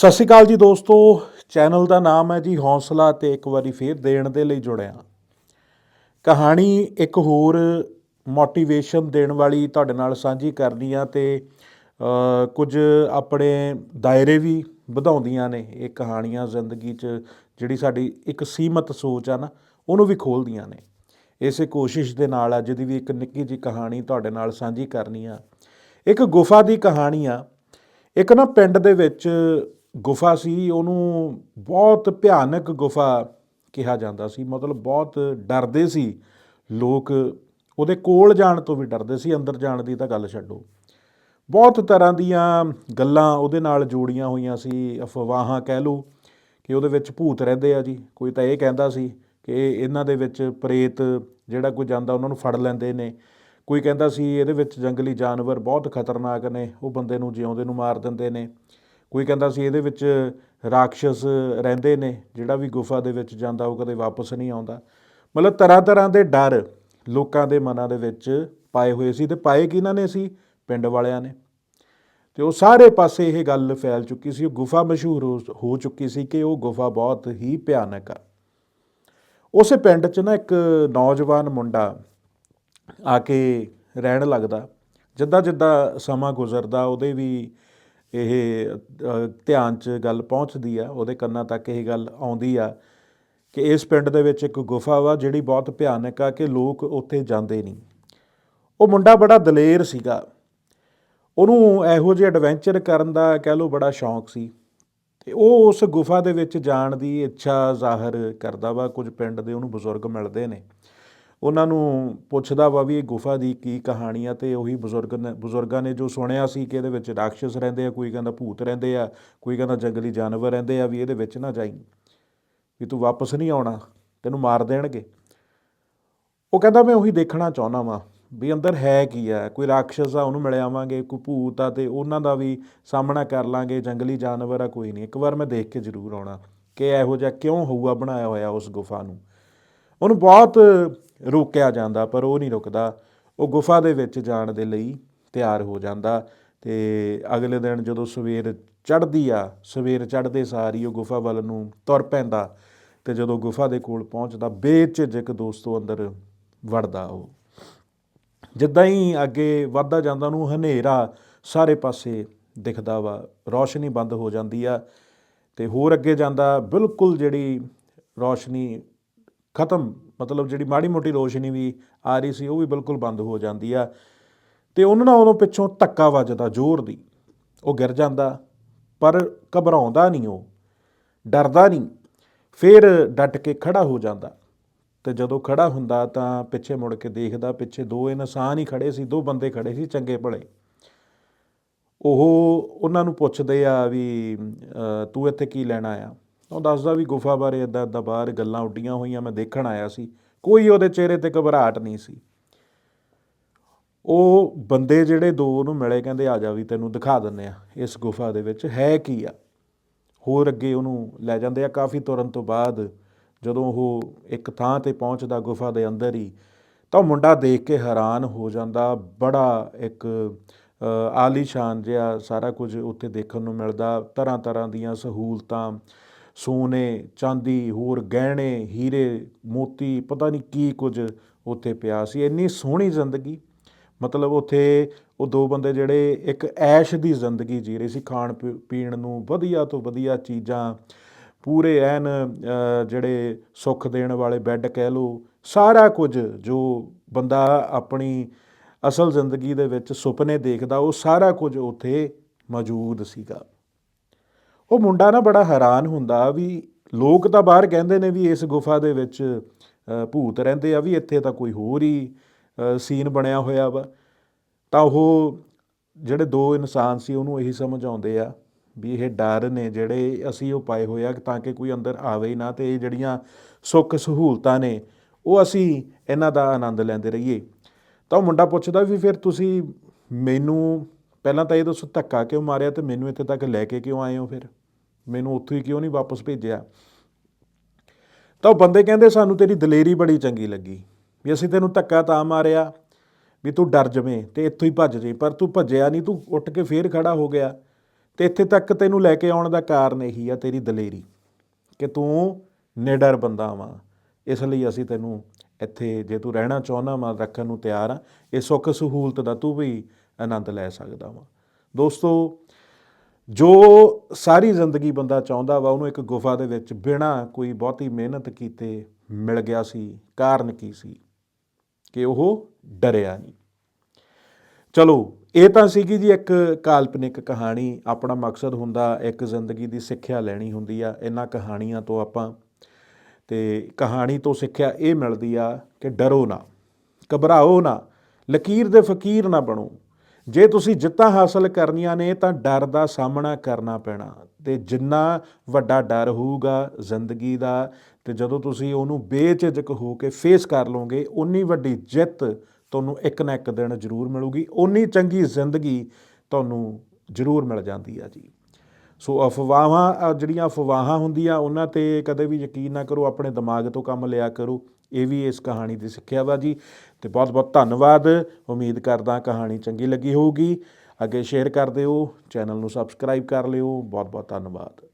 ਸਤਿ ਸ਼੍ਰੀ ਅਕਾਲ ਜੀ ਦੋਸਤੋ, ਚੈਨਲ ਦਾ ਨਾਮ ਹੈ ਜੀ ਹੌਸਲਾ ਤੇ ਇੱਕ ਵਾਰੀ ਫੇਰ ਦੇਣ ਦੇ ਲਈ ਜੁੜਿਆ ਕਹਾਣੀ ਇੱਕ ਹੋਰ ਮੋਟੀਵੇਸ਼ਨ ਦੇਣ ਵਾਲੀ ਤੁਹਾਡੇ ਨਾਲ ਸਾਂਝੀ ਕਰਨੀ ਆ ਤੇ ਕੁਝ ਆਪਣੇ ਦਾਇਰੇ ਵੀ ਵਧਾਉਂਦੀਆਂ ਨੇ ਇਹ ਕਹਾਣੀਆਂ ਜ਼ਿੰਦਗੀ 'ਚ, ਜਿਹੜੀ ਸਾਡੀ ਇੱਕ ਸੀਮਤ ਸੋਚ ਆ ਨਾ, ਉਹਨੂੰ ਵੀ ਖੋਲਦੀਆਂ ਨੇ। ਇਸੇ ਕੋਸ਼ਿਸ਼ ਦੇ ਨਾਲ ਅੱਜ ਦੀ ਵੀ ਇੱਕ ਨਿੱਕੀ ਜੀ ਕਹਾਣੀ ਤੁਹਾਡੇ ਨਾਲ ਸਾਂਝੀ ਕਰਨੀ ਆ। ਇੱਕ ਗੁਫਾ ਦੀ ਕਹਾਣੀ ਆ। ਇੱਕ ਨਾ ਪਿੰਡ ਦੇ ਵਿੱਚ ਗੁਫਾ ਸੀ, ਉਹਨੂੰ ਬਹੁਤ ਭਿਆਨਕ ਗੁਫਾ ਕਿਹਾ ਜਾਂਦਾ ਸੀ। ਮਤਲਬ ਬਹੁਤ ਡਰਦੇ ਸੀ ਲੋਕ, ਉਹਦੇ ਕੋਲ ਜਾਣ ਤੋਂ ਵੀ ਡਰਦੇ ਸੀ, ਅੰਦਰ ਜਾਣ ਦੀ ਤਾਂ ਗੱਲ ਛੱਡੋ। ਬਹੁਤ ਤਰ੍ਹਾਂ ਦੀਆਂ ਗੱਲਾਂ ਉਹਦੇ ਨਾਲ ਜੋੜੀਆਂ ਹੋਈਆਂ ਸੀ। ਅਫਵਾਹਾਂ ਕਹਿ ਲਓ ਕਿ ਉਹਦੇ ਵਿੱਚ ਭੂਤ ਰਹਿੰਦੇ ਆ ਜੀ। ਕੋਈ ਤਾਂ ਇਹ ਕਹਿੰਦਾ ਸੀ ਕਿ ਇਹਨਾਂ ਦੇ ਵਿੱਚ ਪ੍ਰੇਤ ਜਿਹੜਾ ਕੋਈ ਜਾਂਦਾ, ਉਹਨਾਂ ਨੂੰ ਫੜ ਲੈਂਦੇ ਨੇ। ਕੋਈ ਕਹਿੰਦਾ ਸੀ ਇਹਦੇ ਵਿੱਚ ਜੰਗਲੀ ਜਾਨਵਰ ਬਹੁਤ ਖਤਰਨਾਕ ਨੇ, ਉਹ ਬੰਦੇ ਨੂੰ ਜਿਉਂਦੇ ਨੂੰ ਮਾਰ ਦਿੰਦੇ ਨੇ। ਕੋਈ ਕਹਿੰਦਾ ਸੀ ਇਹਦੇ ਵਿੱਚ ਰਾਖਸ਼ ਰਹਿੰਦੇ ਨੇ, ਜਿਹੜਾ ਵੀ ਗੁਫਾ ਦੇ ਵਿੱਚ ਜਾਂਦਾ ਉਹ ਕਦੇ ਵਾਪਸ ਨਹੀਂ ਆਉਂਦਾ। ਮਤਲਬ ਤਰ੍ਹਾਂ ਤਰ੍ਹਾਂ ਦੇ ਡਰ ਲੋਕਾਂ ਦੇ ਮਨਾਂ ਦੇ ਵਿੱਚ ਪਾਏ ਹੋਏ ਸੀ ਤੇ ਪਾਏ ਕਿਹਨਾਂ ਨੇ ਸੀ? ਪਿੰਡ ਵਾਲਿਆਂ ਨੇ। ਤੇ ਉਹ ਸਾਰੇ ਪਾਸੇ ਇਹ ਗੱਲ ਫੈਲ ਚੁੱਕੀ ਸੀ, ਉਹ ਗੁਫਾ ਮਸ਼ਹੂਰ ਹੋ- ਹੋ ਚੁੱਕੀ ਸੀ ਕਿ ਉਹ ਗੁਫਾ ਬਹੁਤ ਹੀ ਭਿਆਨਕ ਆ। ਉਸੇ ਪਿੰਡ 'ਚ ਨਾ ਇੱਕ ਨੌਜਵਾਨ ਮੁੰਡਾ ਆ ਕੇ ਰਹਿਣ ਲੱਗਦਾ। ਜਿੱਦਾਂ ਜਿੱਦਾਂ ਸਮਾਂ ਗੁਜ਼ਰਦਾ, ਉਹਦੇ ਵੀ ਇਹ ਧਿਆਨ 'ਚ ਗੱਲ ਪਹੁੰਚਦੀ ਆ, ਉਹਦੇ ਕੰਨਾਂ ਤੱਕ ਇਹ ਗੱਲ ਆਉਂਦੀ ਆ ਕਿ ਇਸ ਪਿੰਡ ਦੇ ਵਿੱਚ ਇੱਕ ਗੁਫਾ ਵਾ, ਜਿਹੜੀ ਬਹੁਤ ਭਿਆਨਕ ਆ ਕਿ ਲੋਕ ਉੱਥੇ ਜਾਂਦੇ ਨਹੀਂ। ਉਹ ਮੁੰਡਾ ਬੜਾ ਦਲੇਰ ਸੀਗਾ। ਉਹਨੂੰ ਇਹੋ ਜਿਹੇ ਐਡਵੈਂਚਰ ਕਰਨ ਦਾ ਕਹਿ ਲਓ ਬੜਾ ਸ਼ੌਂਕ ਸੀ। ਤੇ ਉਹ ਉਸ ਗੁਫਾ ਦੇ ਵਿੱਚ ਜਾਣ ਦੀ ਇੱਛਾ ਜ਼ਾਹਰ ਕਰਦਾ ਵਾ, ਕੁਝ ਪਿੰਡ ਦੇ ਉਹਨੂੰ ਬਜ਼ੁਰਗ ਮਿਲਦੇ ਨੇ। ਉਹਨਾਂ ਨੂੰ ਪੁੱਛਦਾ ਵਾ ਵੀ ਇਹ ਗੁਫਾ ਦੀ ਕੀ ਕਹਾਣੀ ਆ ਤੇ ਉਹੀ ਬਜ਼ੁਰਗ ਨੇ ਬਜ਼ੁਰਗਾਂ ਨੇ ਜੋ ਸੁਣਿਆ ਸੀ ਕਿ ਇਹਦੇ ਵਿੱਚ ਰਾਖਸ਼ ਰਹਿੰਦੇ ਆ, ਕੋਈ ਕਹਿੰਦਾ ਭੂਤ ਰਹਿੰਦੇ ਆ, ਕੋਈ ਕਹਿੰਦਾ ਜੰਗਲੀ ਜਾਨਵਰ ਰਹਿੰਦੇ ਆ, ਵੀ ਇਹਦੇ ਵਿੱਚ ਨਾ ਜਾਈ, ਵੀ ਤੂੰ ਵਾਪਸ ਨਹੀਂ ਆਉਣਾ, ਤੈਨੂੰ ਮਾਰ ਦੇਣਗੇ। ਉਹ ਕਹਿੰਦਾ, ਮੈਂ ਉਹੀ ਦੇਖਣਾ ਚਾਹੁੰਦਾ ਵਾਂ ਵੀ ਅੰਦਰ ਹੈ ਕੀ ਆ, ਕੋਈ ਰਾਖਸ਼ ਆ, ਉਹਨੂੰ ਮਿਲ ਆਵਾਂਗੇ, ਕੋਈ ਭੂਤ ਆ ਤੇ ਉਹਨਾਂ ਦਾ ਵੀ ਸਾਹਮਣਾ ਕਰ ਲਾਂਗੇ, ਜੰਗਲੀ ਜਾਨਵਰ ਆ, ਕੋਈ ਨਹੀਂ, ਇੱਕ ਵਾਰ ਮੈਂ ਦੇਖ ਕੇ ਜ਼ਰੂਰ ਆਉਣਾ ਕਿ ਇਹੋ ਜਿਹਾ ਕਿਉਂ ਹੋਊਗਾ ਬਣਾਇਆ ਹੋਇਆ ਉਸ ਗੁਫਾ ਨੂੰ। ਉਹਨੂੰ ਬਹੁਤ ਰੋਕਿਆ ਜਾਂਦਾ, ਪਰ ਉਹ ਨਹੀਂ ਰੁਕਦਾ। ਉਹ ਗੁਫਾ ਦੇ ਵਿੱਚ ਜਾਣ ਦੇ ਲਈ ਤਿਆਰ ਹੋ ਜਾਂਦਾ ਤੇ ਅਗਲੇ ਦਿਨ ਜਦੋਂ ਸਵੇਰ ਚੜ੍ਹਦੀ ਆ, ਸਵੇਰ ਚੜ੍ਹਦੇ ਸਾਰ ਹੀ ਉਹ ਗੁਫਾ ਵੱਲ ਨੂੰ ਤੁਰ ਪੈਂਦਾ ਤੇ ਜਦੋਂ ਗੁਫਾ ਦੇ ਕੋਲ ਪਹੁੰਚਦਾ, ਬੇਝਿਜਕ ਦੋਸਤੋ ਅੰਦਰ ਵੜਦਾ ਉਹ। ਜਿੱਦਾਂ ਹੀ ਅੱਗੇ ਵੱਧਦਾ ਜਾਂਦਾ ਨੂੰ ਹਨੇਰਾ ਸਾਰੇ ਪਾਸੇ ਦਿਖਦਾ ਵਾ, ਰੌਸ਼ਨੀ ਬੰਦ ਹੋ ਜਾਂਦੀ ਆ ਤੇ ਹੋਰ ਅੱਗੇ ਜਾਂਦਾ, ਬਿਲਕੁਲ ਜਿਹੜੀ ਰੌਸ਼ਨੀ ਖਤਮ ਮਤਲਬ ਜਿਹੜੀ ਮਾੜੀ ਮੋਟੀ ਰੋਸ਼ਨੀ ਵੀ ਆ ਰਹੀ ਸੀ, ਉਹ ਵੀ ਬਿਲਕੁਲ ਬੰਦ ਹੋ ਜਾਂਦੀ ਆ। ਤੇ ਉਹਨਾਂ ਨਾਲ ਉਦੋਂ ਪਿੱਛੋਂ ਧੱਕਾ ਵੱਜਦਾ ਜ਼ੋਰ ਦੀ। ਉਹ ਗਿਰ ਜਾਂਦਾ, ਪਰ ਘਬਰਾਉਂਦਾ ਨਹੀਂ ਉਹ, ਡਰਦਾ ਨਹੀਂ। ਫਿਰ ਡਟ ਕੇ ਖੜਾ ਹੋ ਜਾਂਦਾ। ਤੇ ਜਦੋਂ ਖੜਾ ਹੁੰਦਾ ਤਾਂ ਪਿੱਛੇ ਮੁੜ ਕੇ ਦੇਖਦਾ, ਪਿੱਛੇ ਦੋ ਇਨਸਾਨ ਹੀ ਖੜੇ ਸੀ, ਦੋ ਬੰਦੇ ਖੜੇ ਸੀ ਚੰਗੇ ਭਲੇ। ਉਹ ਉਹਨਾਂ ਨੂੰ ਪੁੱਛਦੇ ਆ ਵੀ ਤੂੰ ਇੱਥੇ ਕੀ ਲੈਣਾ ਆ ਉਹ ਦੱਸਦਾ ਵੀ ਗੁਫਾ ਬਾਰੇ ਇਦਾਂ ਇਦਾਂ ਬਾਹਰ ਗੱਲਾਂ ਉੱਡੀਆਂ ਹੋਈਆਂ, ਮੈਂ ਦੇਖਣ ਆਇਆ ਸੀ। ਕੋਈ ਉਹਦੇ ਚਿਹਰੇ ਤੇ ਘਬਰਾਹਟ ਨਹੀਂ ਸੀ। ਉਹ ਬੰਦੇ ਜਿਹੜੇ ਦੋ ਉਹਨੂੰ ਮਿਲੇ, ਕਹਿੰਦੇ, ਆ ਜਾ ਵੀ ਤੈਨੂੰ ਦਿਖਾ ਦਿੰਨੇ ਆ ਇਸ ਗੁਫਾ ਦੇ ਵਿੱਚ ਹੈ ਕੀ ਆ? ਹੋਰ ਅੱਗੇ ਉਹਨੂੰ ਲੈ ਜਾਂਦੇ ਆ। ਕਾਫੀ ਤੁਰਨ ਤੋਂ ਬਾਅਦ ਜਦੋਂ ਉਹ ਇੱਕ ਥਾਂ ਤੇ ਪਹੁੰਚਦਾ ਗੁਫਾ ਦੇ ਅੰਦਰ ਹੀ, ਤਾਂ ਉਹ ਮੁੰਡਾ ਦੇਖ ਕੇ ਹੈਰਾਨ ਹੋ ਜਾਂਦਾ। ਬੜਾ ਇੱਕ ਆਲੀਸ਼ਾਨ ਜਿਹਾ ਸਾਰਾ ਕੁਝ ਉੱਥੇ ਦੇਖਣ ਨੂੰ ਮਿਲਦਾ। ਤਰ੍ਹਾਂ ਤਰ੍ਹਾਂ ਦੀਆਂ ਸਹੂਲਤਾਂ ਸੋਨੇ, ਚਾਂਦੀ, ਹੋਰ ਗਹਿਣੇ, ਹੀਰੇ, ਮੋਤੀ, ਪਤਾ ਨਹੀਂ ਕੀ ਕੁਝ ਉੱਥੇ ਪਿਆ ਸੀ। ਇੰਨੀ ਸੋਹਣੀ ਜ਼ਿੰਦਗੀ। ਮਤਲਬ ਉੱਥੇ ਉਹ ਦੋ ਬੰਦੇ ਜਿਹੜੇ ਇੱਕ ਐਸ਼ ਦੀ ਜ਼ਿੰਦਗੀ ਜੀ ਰਹੇ ਸੀ। ਖਾਣ ਪੀਣ ਨੂੰ ਵਧੀਆ ਤੋਂ ਵਧੀਆ ਚੀਜ਼ਾਂ, ਪੂਰੇ ਐਨ ਜਿਹੜੇ ਸੁੱਖ ਦੇਣ ਵਾਲੇ ਬੈੱਡ ਕਹਿ ਲਓ, ਸਾਰਾ ਕੁਝ ਜੋ ਬੰਦਾ ਆਪਣੀ ਅਸਲ ਜ਼ਿੰਦਗੀ ਦੇ ਵਿੱਚ ਸੁਪਨੇ ਦੇਖਦਾ, ਉਹ ਸਾਰਾ ਕੁਝ ਉੱਥੇ ਮੌਜੂਦ ਸੀਗਾ। ਉਹ ਮੁੰਡਾ ਨਾ ਬੜਾ ਹੈਰਾਨ ਹੁੰਦਾ ਵੀ ਲੋਕ ਤਾਂ ਬਾਹਰ ਕਹਿੰਦੇ ਨੇ ਵੀ ਇਸ ਗੁਫਾ ਦੇ ਵਿੱਚ ਭੂਤ ਰਹਿੰਦੇ ਆ, ਵੀ ਇੱਥੇ ਤਾਂ ਕੋਈ ਹੋਰ ਹੀ ਸੀਨ ਬਣਿਆ ਹੋਇਆ ਵਾ। ਤਾਂ ਉਹ ਜਿਹੜੇ ਦੋ ਇਨਸਾਨ ਸੀ, ਉਹਨੂੰ ਇਹੀ ਸਮਝ ਆਉਂਦੇ ਆ ਵੀ ਇਹ ਡਰ ਨੇ ਜਿਹੜੇ ਅਸੀਂ ਉਹ ਪਾਏ ਹੋਏ ਆ ਤਾਂ ਕਿ ਕੋਈ ਅੰਦਰ ਆਵੇ ਹੀ ਨਾ ਤੇ ਇਹ ਜਿਹੜੀਆਂ ਸੁੱਖ ਸਹੂਲਤਾਂ ਨੇ, ਉਹ ਅਸੀਂ ਇਹਨਾਂ ਦਾ ਆਨੰਦ ਲੈਂਦੇ ਰਹੀਏ। ਤਾਂ ਉਹ ਮੁੰਡਾ ਪੁੱਛਦਾ ਵੀ ਫਿਰ ਤੁਸੀਂ ਮੈਨੂੰ ਪਹਿਲਾਂ ਤਾਂ ਇਹ ਦੱਸੋ ਧੱਕਾ ਕਿਉਂ ਮਾਰਿਆ ਤੇ ਮੈਨੂੰ ਇੱਥੇ ਤੱਕ ਲੈ ਕੇ ਕਿਉਂ ਆਏ ਹੋ ਫਿਰ? ਮੈਨੂੰ ਉੱਥੋਂ ਹੀ ਕਿਉਂ ਨਹੀਂ ਵਾਪਸ ਭੇਜਿਆ? ਤਾਂ ਉਹ ਬੰਦੇ ਕਹਿੰਦੇ, ਸਾਨੂੰ ਤੇਰੀ ਦਲੇਰੀ ਬੜੀ ਚੰਗੀ ਲੱਗੀ ਵੀ ਅਸੀਂ ਤੈਨੂੰ ਧੱਕਾ ਤਾਂ ਮਾਰਿਆ ਵੀ ਤੂੰ ਡਰ ਜਵੇਂ ਤੇ ਇੱਥੋਂ ਹੀ ਭੱਜ ਜੇ ਪਰ ਤੂੰ ਭੱਜਿਆ ਨਹੀਂ, ਤੂੰ ਉੱਠ ਕੇ ਫੇਰ ਖੜਾ ਹੋ ਗਿਆ ਤੇ ਇੱਥੇ ਤੱਕ ਤੈਨੂੰ ਲੈ ਕੇ ਆਉਣ ਦਾ ਕਾਰਨ ਇਹੀ ਆ ਤੇਰੀ ਦਲੇਰੀ ਕਿ ਤੂੰ ਨਿਡਰ ਬੰਦਾ ਵਾਂ। ਇਸ ਲਈ ਅਸੀਂ ਤੈਨੂੰ ਇੱਥੇ ਜੇ ਤੂੰ ਰਹਿਣਾ ਚਾਹੁੰਦਾ ਵਾਂ, ਰੱਖਣ ਨੂੰ ਤਿਆਰ ਆ, ਇਹ ਸੁੱਖ ਸਹੂਲਤ ਦਾ ਤੂੰ ਵੀ ਆਨੰਦ ਲੈ ਸਕਦਾ ਵਾਂ। ਦੋਸਤੋ ਜੋ ਸਾਰੀ ਜ਼ਿੰਦਗੀ ਬੰਦਾ ਚਾਹੁੰਦਾ ਵਾ, ਉਹਨੂੰ ਇੱਕ ਗੁਫਾ ਦੇ ਵਿੱਚ ਬਿਨਾਂ ਕੋਈ ਬਹੁਤੀ ਮਿਹਨਤ ਕੀਤੇ ਮਿਲ ਗਿਆ ਸੀ, ਕਾਰਨ ਕੀ ਸੀ? ਕਿ ਉਹ ਡਰਿਆ ਨਹੀਂ। ਚਲੋ, ਇਹ ਤਾਂ ਸੀਗੀ ਜੀ ਇੱਕ ਕਾਲਪਨਿਕ ਕਹਾਣੀ। ਆਪਣਾ ਮਕਸਦ ਹੁੰਦਾ ਇੱਕ ਜ਼ਿੰਦਗੀ ਦੀ ਸਿੱਖਿਆ ਲੈਣੀ ਹੁੰਦੀ ਆ, ਇਹਨਾਂ ਕਹਾਣੀਆਂ ਤੋਂ ਆਪਾਂ। ਤੇ ਕਹਾਣੀ ਤੋਂ ਸਿੱਖਿਆ ਇਹ ਮਿਲਦੀ ਆ ਕਿ ਡਰੋ ਨਾ, ਘਬਰਾਓ ਨਾ, ਲਕੀਰ ਦੇ ਫਕੀਰ ਨਾ ਬਣੋ। ਜੇ ਤੁਸੀਂ ਜਿੱਤਾਂ ਹਾਸਲ ਕਰਨੀਆਂ ਨੇ, ਤਾਂ ਡਰ ਦਾ ਸਾਹਮਣਾ ਕਰਨਾ ਪੈਣਾ। ਤੇ ਜਿੰਨਾ ਵੱਡਾ ਡਰ ਹੋਊਗਾ ਜ਼ਿੰਦਗੀ ਦਾ, ਤੇ ਜਦੋਂ ਤੁਸੀਂ ਉਹਨੂੰ ਬੇਝਿਜਕ ਹੋ ਕੇ ਫੇਸ ਕਰ ਲਓਗੇ ਉਨੀ ਵੱਡੀ ਜਿੱਤ ਤੁਹਾਨੂੰ ਇੱਕ ਨਾ ਇੱਕ ਦਿਨ ਜ਼ਰੂਰ ਮਿਲੂਗੀ। ਉਨੀ ਚੰਗੀ ਜ਼ਿੰਦਗੀ ਤੁਹਾਨੂੰ ਜ਼ਰੂਰ ਮਿਲ ਜਾਂਦੀ ਆ ਜੀ। ਸੋ ਅਫਵਾਹਾਂ ਜਿਹੜੀਆਂ ਅਫਵਾਹਾਂ ਹੁੰਦੀਆਂ, ਉਹਨਾਂ ਤੇ ਕਦੇ ਵੀ ਯਕੀਨ ਨਾ ਕਰੋ, ਆਪਣੇ ਦਿਮਾਗ ਤੋਂ ਕੰਮ ਲਿਆ ਕਰੋ। ਇਹ ਵੀ ਇਸ ਕਹਾਣੀ ਦੀ ਸਿੱਖਿਆ ਵਾ ਜੀ। ਤੇ ਬਹੁਤ ਬਹੁਤ ਧੰਨਵਾਦ। ਉਮੀਦ ਕਰਦਾ ਕਹਾਣੀ ਚੰਗੀ ਲੱਗੀ ਹੋਊਗੀ। ਅੱਗੇ ਸ਼ੇਅਰ ਕਰ ਦਿਓ। ਚੈਨਲ ਨੂੰ ਸਬਸਕ੍ਰਾਈਬ ਕਰ ਲਿਓ। ਬਹੁਤ ਬਹੁਤ ਧੰਨਵਾਦ।